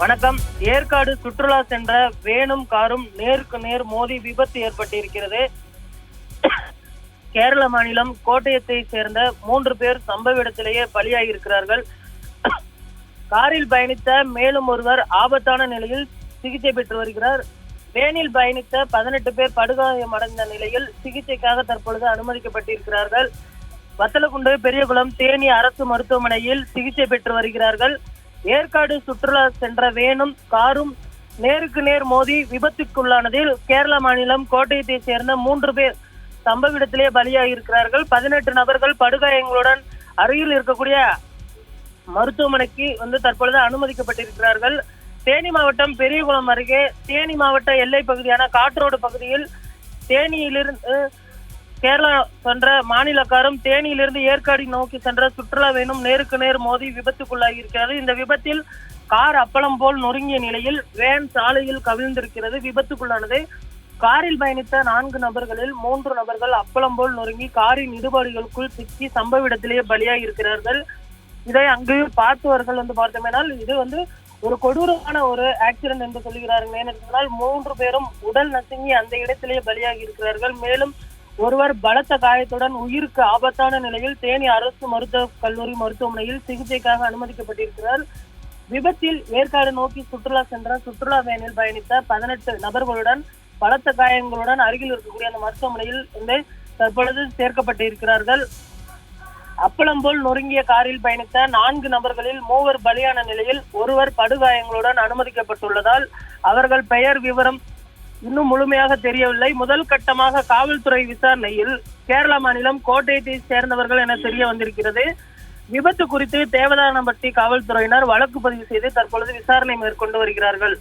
வணக்கம். ஏற்காடு சுற்றுலா சென்ற வேனும் காரும் நேருக்கு நேர் மோதி விபத்து ஏற்பட்டிருக்கிறது. கேரள மாநிலம் கோட்டயத்தை சேர்ந்த மூன்று பேர் சம்பவ இடத்திலேயே பலியாகியிருக்கிறார்கள். காரில் பயணித்த மேலும் ஒருவர் ஆபத்தான நிலையில் சிகிச்சை பெற்று வருகிறார். வேனில் பயணித்த பதினெட்டு பேர் படுகாயமடைந்த நிலையில் சிகிச்சைக்காக தற்பொழுது அனுமதிக்கப்பட்டிருக்கிறார்கள். வத்தலக்குண்டு பெரியகுளம் தேனி அரசு மருத்துவமனையில் சிகிச்சை பெற்று வருகிறார்கள். ஏற்காடு சுற்றுலா சென்ற வேனும் காரும் நேருக்கு நேர் மோதி விபத்துக்குள்ளானதில் கேரள மாநிலம் கோட்டயத்தை சேர்ந்த மூன்று பேர் சம்பவ இடத்திலே பலியாகியிருக்கிறார்கள். பதினெட்டு நபர்கள் படுகாயங்களுடன் அருகில் இருக்கக்கூடிய மருத்துவமனைக்கு வந்து தற்பொழுது அனுமதிக்கப்பட்டிருக்கிறார்கள். தேனி மாவட்டம் பெரியகுளம் அருகே தேனி மாவட்ட எல்லை பகுதியான காற்றோடு பகுதியில் தேனியிலிருந்து கேரளா சென்ற மாநிலக்காரும் தேனியிலிருந்து ஏற்காடு நோக்கி சென்ற சுற்றுலா வேணும் நேருக்கு நேர் மோதி விபத்துக்குள்ளாகி இருக்கிறது இந்த விபத்தில் கார் அப்பளம் போல் நொறுங்கிய நிலையில் வேன் சாலையில் கவிழ்ந்திருக்கிறது. விபத்துக்குள்ளானது காரில் பயணித்த நான்கு நபர்களில் மூன்று நபர்கள் அப்பளம் போல் நொறுங்கி காரின் இடுபாடுகளுக்குள் சிக்கி சம்பவ இடத்திலேயே பலியாகி இருக்கிறார்கள் இதை அங்கு பார்த்தவர்கள் வந்து பார்த்தோமேனால் இது வந்து ஒரு கொடூரமான ஒரு ஆக்சிடென்ட் என்று சொல்கிறார்கள். ஏனென்றால் மூன்று பேரும் உடல் நசுங்கி அந்த இடத்திலேயே பலியாகி இருக்கிறார்கள் மேலும் ஒருவர் பலத்த காயத்துடன் உயிருக்கு ஆபத்தான நிலையில் தேனி அரசு மருத்துவ கல்லூரி மருத்துவமனையில் சிகிச்சைக்காக அனுமதிக்கப்பட்டிருக்கிறார். விபத்தில் ஏற்காடு நோக்கி சுற்றுலா சென்ற சுற்றுலா வேனில் பயணித்த பதினெட்டு நபர்களுடன் பலத்த காயங்களுடன் அருகில் இருக்கக்கூடிய அந்த மருத்துவமனையில் வந்து தற்பொழுது சேர்க்கப்பட்டிருக்கிறார்கள். அப்பளம் போல் நொறுங்கிய காரில் பயணித்த நான்கு நபர்களில் மூவர் பலியான நிலையில் ஒருவர் படுகாயங்களுடன் அனுமதிக்கப்பட்டுள்ளதால் அவர்கள் பெயர் விவரம் இன்னும் முழுமையாக தெரியவில்லை. முதல் கட்டமாக காவல்துறை விசாரணையில் கேரள மாநிலம் கோட்டயத்தை சேர்ந்தவர்கள் என தெரிய வந்திருக்கிறது. விபத்து குறித்து தேவதானப்பட்டி காவல்துறையினர் வழக்கு பதிவு செய்து தற்பொழுது விசாரணை மேற்கொண்டு வருகிறார்கள்.